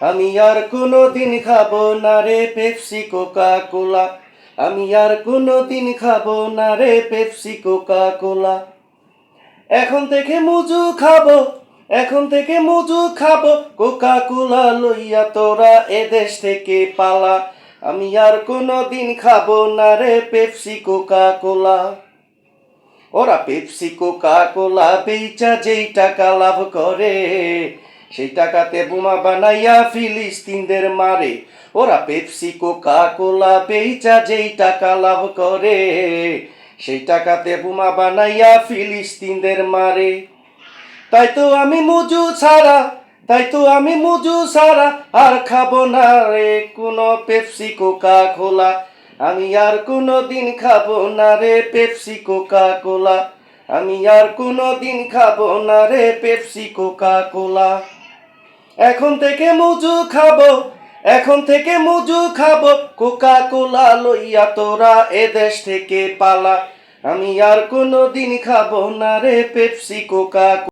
আমি আর কোনো দিন খাব না রে পেপসি কোকা কোলা আমি আর কোনো দিন খাব না রে পেপসি কোকা কোলা এখন থেকে মুজু খাব, এখন থেকে মুজু খাব কোকা কোলা লইয়া তোরা এদেশ থেকে পালা। আমি আর কোনো দিন খাব না রে পেপসি কোকা কোলা ওরা পেপসি কোকা কোলা বেচা যেই টাকা লাভ করে সেই টাকাতে বোমা বানাইয়া ফিলিস্তিনদের মারে। ওরা পেপসি কোকা কোলা বেচা যেই টাকা লাভ করে, সেই টাকাতে বোমা বানাইয়া ফিলিস্তিনদের মারে। তাই তো আমি মুজু ছাড়া, তাই তো আমি মুজু ছাড়া আর খাব না রে কোনো পেপসি কোকা কোলা আমি আর কোনো দিন খাব না রে পেপসি কোকা কোলা আমি আর কোনো দিন খাব না রে পেপসি কোকা কোলা এখন থেকে মুজু খাব, এখন থেকে মুজু খাব কোকা কোলা লইয়া তোরা এদেশ থেকে পালা। আমি আর কোনো দিন খাব না রে পেপসি কোকা